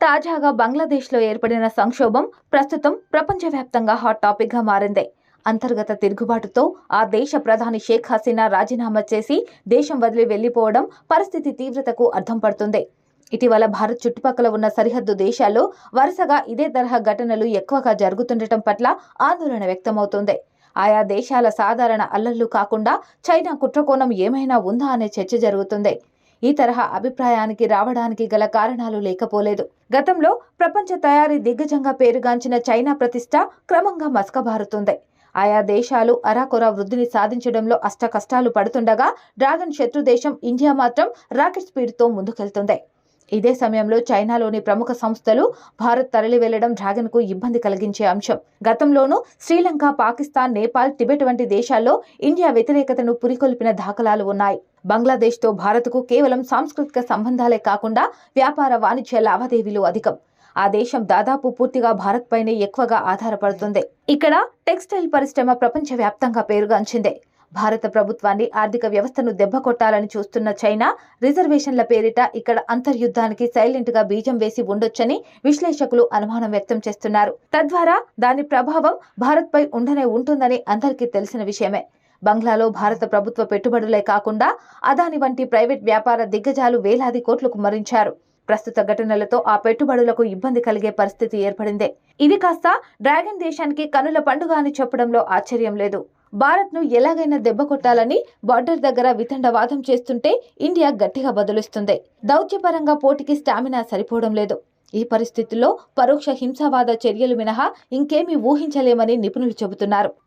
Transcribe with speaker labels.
Speaker 1: తాజాగా బంగ్లాదేశ్లో ఏర్పడిన సంక్షోభం ప్రస్తుతం ప్రపంచవ్యాప్తంగా హాట్ టాపిక్గా మారింది. అంతర్గత తిరుగుబాటుతో ఆ దేశ ప్రధాని షేక్ హసీనా రాజీనామా చేసి దేశం వదిలి వెళ్ళిపోవడం పరిస్థితి తీవ్రతకు అర్థం పడుతుంది. ఇటీవల భారత్ చుట్టుపక్కల ఉన్న సరిహద్దు దేశాల్లో వరుసగా ఇదే తరహా ఘటనలు ఎక్కువగా జరుగుతుండటం పట్ల ఆందోళన వ్యక్తమవుతోంది. ఆయా దేశాల సాధారణ అల్లర్లు కాకుండా చైనా కుట్రకోణం ఏమైనా ఉందా అనే చర్చ జరుగుతుంది. ఈ తరహా అభిప్రాయానికి రావడానికి గల కారణాలు లేకపోలేదు. గతంలో ప్రపంచ తయారీ దిగ్గజంగా పేరుగాంచిన చైనా ప్రతిష్ట క్రమంగా మసకబారుతుంది. ఆయా దేశాలు అరాకొర వృద్ధిని సాధించడంలో అష్ట కష్టాలు పడుతుండగా డ్రాగన్ శత్రు దేశం ఇండియా మాత్రం రాకెట్ స్పీడ్తో ముందుకెళ్తుంది. ఇదే సమయంలో చైనాలోని ప్రముఖ సంస్థలు భారత్ తరలి వెళ్ళడం డ్రాగన్కు ఇబ్బంది కలిగించే అంశం. గతంలోనూ శ్రీలంక పాకిస్తాన్ నేపాల్ టిబెట్ వంటి దేశాల్లో ఇండియా వ్యతిరేకతను పురికొల్పిన దాఖలాలు ఉన్నాయి. బంగ్లాదేశ్తో భారత్కు కేవలం సాంస్కృతిక సంబంధాలే కాకుండా వ్యాపార వాణిజ్య లావాదేవీలు అధికం. ఆ దేశం దాదాపు పూర్తిగా భారత్ పైనే ఎక్కువగా ఆధారపడుతుంది. ఇక్కడ టెక్స్టైల్ పరిశ్రమ ప్రపంచవ్యాప్తంగా పేరుగాంచింది. భారత ప్రభుత్వాన్ని ఆర్థిక వ్యవస్థను దెబ్బకొట్టాలని చూస్తున్న చైనా రిజర్వేషన్ల పేరిట ఇక్కడ అంతర్యుద్ధానికి సైలెంట్గా బీజం వేసి ఉండొచ్చని విశ్లేషకులు అనుమానం వ్యక్తం చేస్తున్నారు. తద్వారా దాని ప్రభావం భారత్ పై ఉండనే ఉంటుందని అందరికీ తెలిసిన విషయమే. బంగ్లాలో భారత ప్రభుత్వ పెట్టుబడులే కాకుండా అదాని వంటి ప్రైవేట్ వ్యాపార దిగ్గజాలు వేలాది కోట్లకు మరించారు. ప్రస్తుత ఘటనలతో ఆ పెట్టుబడులకు ఇబ్బంది కలిగే పరిస్థితి ఏర్పడింది. ఇది కాస్త డ్రాగన్ దేశానికి కనుల పండుగ అని చెప్పడంలో ఆశ్చర్యం లేదు. భారత్ను ఎలాగైనా దెబ్బ కొట్టాలని బార్డర్ దగ్గర వితండవాదం చేస్తుంటే ఇండియా గట్టిగా బదులిస్తుంది. దౌత్యపరంగా పోటీకి స్టామినా సరిపోవడం లేదు. ఈ పరిస్థితుల్లో పరోక్ష హింసావాద చర్యలు మినహా ఇంకేమీ ఊహించలేమని నిపుణులు చెబుతున్నారు.